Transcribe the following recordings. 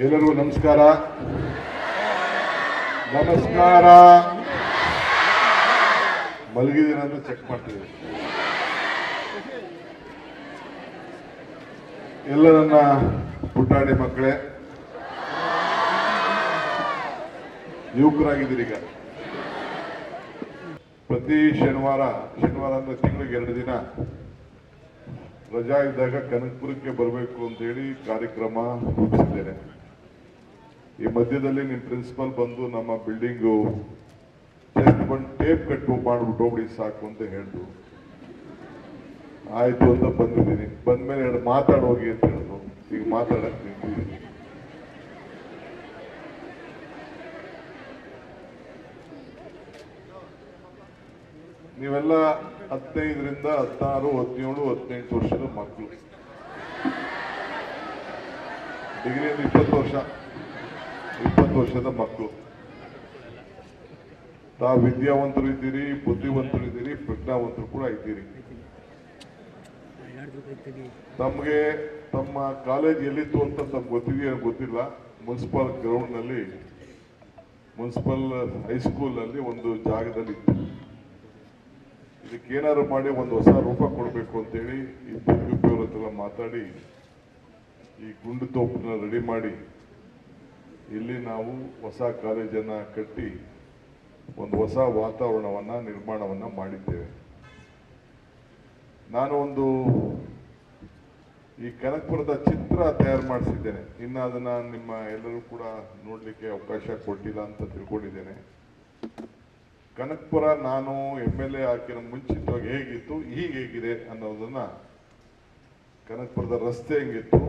ಎಲ್ಲರಿಗೂ ನಮಸ್ಕಾರ. ನಮಸ್ಕಾರ. ಮಲಗಿದ್ದೀನಂತ ಚೆಕ್ ಮಾಡ್ತೀವಿ ಎಲ್ಲ ನನ್ನ ಪುಟ್ಟಾಣಿ ಮಕ್ಕಳೇ. ಯುವಕರಾಗಿದ್ದೀರಿ ಈಗ. ಪ್ರತಿ ಶನಿವಾರ ಶನಿವಾರ ಅಂದ್ರೆ ತಿಂಗಳಿಗೆ ಎರಡು ದಿನ ರಜಾ ಇದ್ದಾಗ ಕನಕಪುರಕ್ಕೆ ಬರಬೇಕು ಅಂತ ಹೇಳಿ ಕಾರ್ಯಕ್ರಮ ರೂಪಿಸಿದ್ದೇನೆ. ಈ ಮಧ್ಯದಲ್ಲಿ ನಿಮ್ಮ ಪ್ರಿನ್ಸಿಪಲ್ ಬಂದು ನಮ್ಮ ಬಿಲ್ಡಿಂಗು ಟೆಸ್ಟ್ ಬಂದು ಟೇಪ್ ಕಟ್ಟು ಮಾಡ್ಬಿಟ್ಟು ಹೋಗ್ಬಿಡಿ ಸಾಕು ಅಂತ ಹೇಳಿದ್ರು ಆಯ್ತು ಅಂತ ಬಂದಿದ್ದೀನಿ. ಬಂದ್ಮೇಲೆ ಎರಡು ಮಾತಾಡೋಗಿ ಅಂತ ಹೇಳಿದ್ರು ಈಗ ಮಾತಾಡಕ್ ನಿಂತಿದ್ದೀನಿ. ನೀವೆಲ್ಲ ಹದಿನೈದರಿಂದ ಹದಿನಾರು, ಹದಿನೇಳು, ಹದಿನೆಂಟು ವರ್ಷದ ಮಕ್ಕಳು ಡಿಗ್ರಿಯಲ್ಲಿ ಇಪ್ಪತ್ತು ವರ್ಷ. ಇಪ್ಪತ್ತು ವರ್ಷದ ಮಕ್ಕಳು. ತಾವು ವಿದ್ಯಾವಂತರು ಇದ್ದೀರಿ, ಬುದ್ಧಿವಂತರು ಇದ್ದೀರಿ, ಪ್ರಜ್ಞಾವಂತರು ಕೂಡ ಇದ್ದೀರಿ. ತಮಗೆ ತಮ್ಮ ಕಾಲೇಜ್ ಎಲ್ಲಿತ್ತು ಅಂತ ತಮ್ಗೆ ಗೊತ್ತಿದೆಯೋ ಗೊತ್ತಿಲ್ಲ. ಮುನ್ಸಿಪಲ್ ಗ್ರೌಂಡ್ನಲ್ಲಿ, ಮುನ್ಸಿಪಲ್ ಹೈಸ್ಕೂಲಲ್ಲಿ ಒಂದು ಜಾಗದಲ್ಲಿ ಇತ್ತು. ಇದಕ್ಕೆ ಏನಾದ್ರು ಮಾಡಿ ಒಂದು ಹೊಸ ರೂಪ ಕೊಡಬೇಕು ಅಂತೇಳಿ ಬಿಜೆಪಿ ಅವ್ರ ಹತ್ರ ಮಾತಾಡಿ, ಈ ಗುಂಡು ತೋಪನ್ನ ರೆಡಿ ಮಾಡಿ ಇಲ್ಲಿ ನಾವು ಹೊಸ ಕಾಲೇಜನ್ನ ಕಟ್ಟಿ ಒಂದು ಹೊಸ ವಾತಾವರಣವನ್ನ, ನಿರ್ಮಾಣವನ್ನ ಮಾಡಿದ್ದೇವೆ. ನಾನು ಒಂದು ಈ ಕನಕಪುರದ ಚಿತ್ರ ತಯಾರು ಮಾಡಿಸಿದ್ದೇನೆ. ಇನ್ನು ಅದನ್ನ ನಿಮ್ಮ ಎಲ್ಲರೂ ಕೂಡ ನೋಡಲಿಕ್ಕೆ ಅವಕಾಶ ಕೊಟ್ಟಿಲ್ಲ ಅಂತ ತಿಳ್ಕೊಂಡಿದ್ದೇನೆ. ಕನಕಪುರ ನಾನು ಎಂ ಎಲ್ ಎ ಹಾಕಿರೋ ಮುಂಚಿತವಾಗಿ ಹೇಗಿತ್ತು, ಈಗ ಹೇಗಿದೆ ಅನ್ನೋದನ್ನ ಕನಕಪುರದ ರಸ್ತೆ ಹೆಂಗಿತ್ತು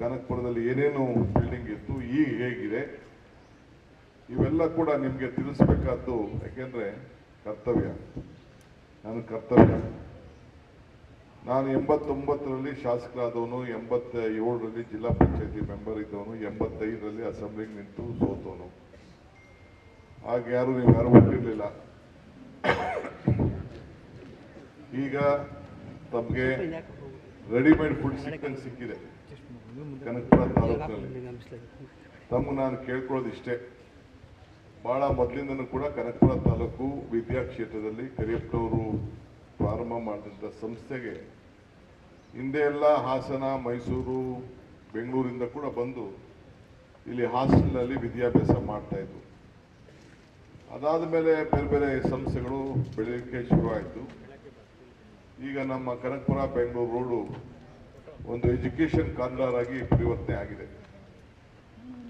ಕನಕಪುರದಲ್ಲಿ ಏನೇನು ಬಿಲ್ಡಿಂಗ್ ಇತ್ತು, ಈಗ ಹೇಗಿದೆ? ಇವೆಲ್ಲ ಕೂಡ ನಿಮಗೆ ತಿಳಿಸ್ಬೇಕಾದ್ದು ಯಾಕೆಂದ್ರೆ ಕರ್ತವ್ಯ. ನನ್ನ ಕರ್ತವ್ಯ. ನಾನು ಎಂಬತ್ತೊಂಬತ್ತರಲ್ಲಿ ಶಾಸಕರಾದವನು ಎಂಬತ್ತ ಏಳರಲ್ಲಿ ಜಿಲ್ಲಾ ಪಂಚಾಯತಿ ಮೆಂಬರ್ ಇದ್ದವನು, ಎಂಬತ್ತೈದರಲ್ಲಿ ಅಸೆಂಬ್ಲಿಗೆ ನಿಂತು ಸೋತವನು. ಆಗ ಯಾರು ನೀವು ಯಾರು ಹುಟ್ಟಿರ್ಲಿಲ್ಲ? ಈಗ ತಮಗೆ ರೆಡಿಮೇಡ್ ಫುಡ್ ಸಿಕ್ಕಂಗೆ ಸಿಕ್ಕಿದೆ. ಕನಕಪುರ ತಾಲೂಕಿನಲ್ಲಿ ತಮ್ಮ ನಾನು ಕೇಳ್ಕೊಳ್ಳೋದು ಇಷ್ಟೇ. ಬಹಳ ಮೊದಲಿಂದನೂ ಕೂಡ ಕನಕಪುರ ತಾಲೂಕು ವಿದ್ಯಾಕ್ಷೇತ್ರದಲ್ಲಿ ಕರಿಯಪ್ಪನವರು ಪ್ರಾರಂಭ ಮಾಡಿದಂಥ ಸಂಸ್ಥೆಗೆ ಹಿಂದೆ ಎಲ್ಲ ಹಾಸನ ಮೈಸೂರು ಬೆಂಗಳೂರಿಂದ ಕೂಡ ಬಂದು ಇಲ್ಲಿ ಹಾಸ್ಟೆಲ್ನಲ್ಲಿ ವಿದ್ಯಾಭ್ಯಾಸ ಮಾಡ್ತಾ ಇದ್ರು. ಅದಾದ ಮೇಲೆ ಬೇರೆ ಬೇರೆ ಸಂಸ್ಥೆಗಳು ಬೆಳೆಯಲಿಕ್ಕೆ ಶುರುವಾಯಿತು ಈಗ ನಮ್ಮ ಕನಕಪುರ ಬೆಂಗಳೂರು ರೋಡು ಒಂದು ಎಜುಕೇಶನ್ ಕಾರ್ನರ್ ಆಗಿ ಪರಿವರ್ತನೆ ಆಗಿದೆ.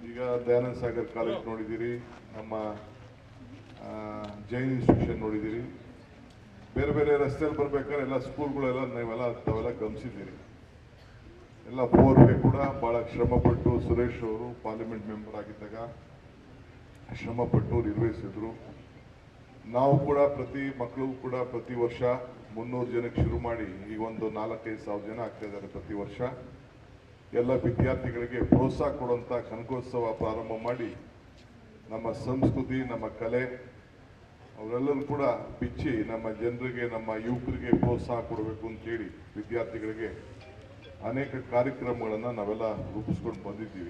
ಈಗ ದಯಾನಂದ ಸಾಗರ್ ಕಾಲೇಜ್ ನೋಡಿದ್ದೀರಿ, ನಮ್ಮ ಜೈನ್ ಇನ್ಸ್ಟಿಟ್ಯೂಷನ್ ನೋಡಿದ್ದೀರಿ. ಬೇರೆ ಬೇರೆ ರಸ್ತೆಯಲ್ಲಿ ಬರ್ಬೇಕಾದ್ರೆ ಎಲ್ಲ ಸ್ಕೂಲ್ಗಳೆಲ್ಲ ನೀವೆಲ್ಲ, ತಾವೆಲ್ಲ ಗಮನಿಸಿದ್ದೀರಿ. ಎಲ್ಲ ಫೋರ್ ವೇ ಕೂಡ ಭಾಳ ಶ್ರಮಪಟ್ಟು ಸುರೇಶ್ ಅವರು ಪಾರ್ಲಿಮೆಂಟ್ ಮೆಂಬರ್ ಆಗಿದ್ದಾಗ ಶ್ರಮಪಟ್ಟು ನಿರ್ವಹಿಸಿದ್ರು. ನಾವು ಕೂಡ ಪ್ರತಿ ಮಕ್ಕಳು ಕೂಡ ಪ್ರತಿ ವರ್ಷ ಮುನ್ನೂರು ಜನಕ್ಕೆ ಶುರು ಮಾಡಿ ಈಗ ಒಂದು ನಾಲ್ಕೈದು ಸಾವಿರ ಜನ ಆಗ್ತಾ ಇದ್ದಾರೆ ಪ್ರತಿ ವರ್ಷ. ಎಲ್ಲ ವಿದ್ಯಾರ್ಥಿಗಳಿಗೆ ಪ್ರೋತ್ಸಾಹ ಕೊಡುವಂಥ ಕನಕೋತ್ಸವ ಪ್ರಾರಂಭ ಮಾಡಿ ನಮ್ಮ ಸಂಸ್ಕೃತಿ, ನಮ್ಮ ಕಲೆ, ಅವರೆಲ್ಲರೂ ಕೂಡ ಬಿಚ್ಚಿ ನಮ್ಮ ಜನರಿಗೆ, ನಮ್ಮ ಯುವಕರಿಗೆ ಪ್ರೋತ್ಸಾಹ ಕೊಡಬೇಕು ಅಂತೇಳಿ ವಿದ್ಯಾರ್ಥಿಗಳಿಗೆ ಅನೇಕ ಕಾರ್ಯಕ್ರಮಗಳನ್ನು ನಾವೆಲ್ಲ ರೂಪಿಸ್ಕೊಂಡು ಬಂದಿದ್ದೀವಿ.